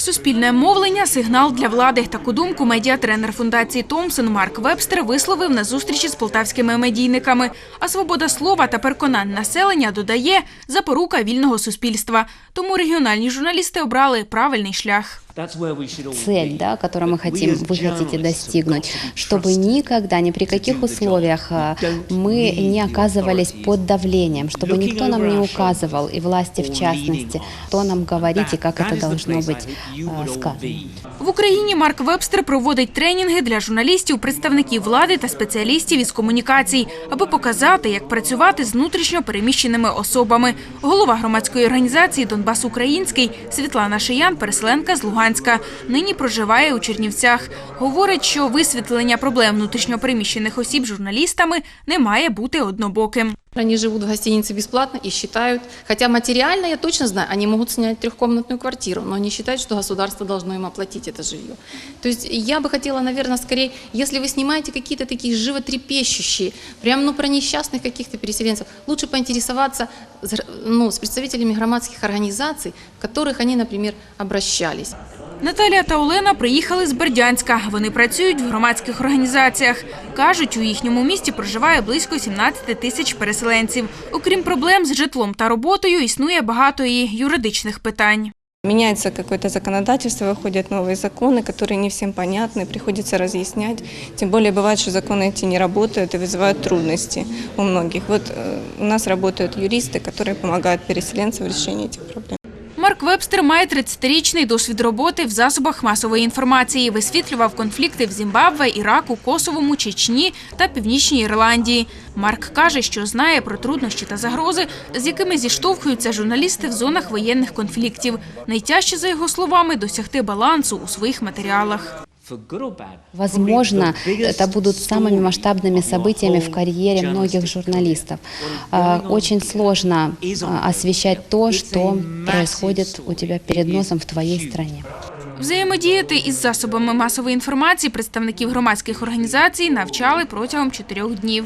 Суспільне мовлення сигнал для влади. Таку думку медіатренер фундації Томсон Марк Вебстер висловив на зустрічі з полтавськими медійниками. А свобода слова та переконань населення додає запорука вільного суспільства. Тому регіональні журналісти обрали правильний шлях цель, да, которую мы хотим, вы хотите достигнуть, чтобы никогда, ни при каких условиях а, мы не оказывались под давлением, чтобы никто нам не указывал, и власти в частности, что нам говорить и как это должно быть а, сказано. В Україні Марк Вебстер проводить тренінги для журналістів, представників влади та спеціалістів із комунікацій, аби показати, як працювати з внутрішньо переміщеними особами. Голова громадської організації Донбас Український Світлана Шиян, переселенка з Луганська, нині проживає у Чернівцях. Говорить, що висвітлення проблем внутрішньо переміщених осіб журналістами не має бути однобоким. Они живут в гостинице бесплатно и считают, хотя материально я точно знаю, они могут снять трехкомнатную квартиру, но они считают, что государство должно им оплатить это жилье. То есть я бы хотела, наверное, скорее, если вы снимаете какие-то такие животрепещущие, прям ну про несчастных каких-то переселенцев, лучше поинтересоваться с гр- ну, с представителями громадских организаций, в которых они, например, обращались. Наталія та Олена приїхали з Бердянська. Вони працюють в громадських організаціях. Кажуть, у їхньому місті проживає близько 17 тисяч переселенців. Окрім проблем з житлом та роботою, існує багато і юридичних питань. Меняется какое-то законодательство, выходят новые законы, которые не всем понятны, приходится разъяснять. Тем более бывает, что законы эти не работают и вызывают трудности у многих. Вот э, у нас работают юристы, которые помогают переселенцам в решении этих проблем. Марк Вебстер має 30-річний досвід роботи в засобах масової інформації. Висвітлював конфлікти в Зімбабве, Іраку, Косовому, Чечні та Північній Ірландії. Марк каже, що знає про труднощі та загрози, з якими зіштовхуються журналісти в зонах воєнних конфліктів. Найтяжче, за його словами, досягти балансу у своїх матеріалах. Возможно, это будут самыми масштабными событиями в карьере многих журналистов. А, Очень сложно а, освещать то, что происходит у тебя перед носом в твоей стране. Взаємодіяти із засобами масової інформації представників громадських організацій навчали протягом чотирьох днів.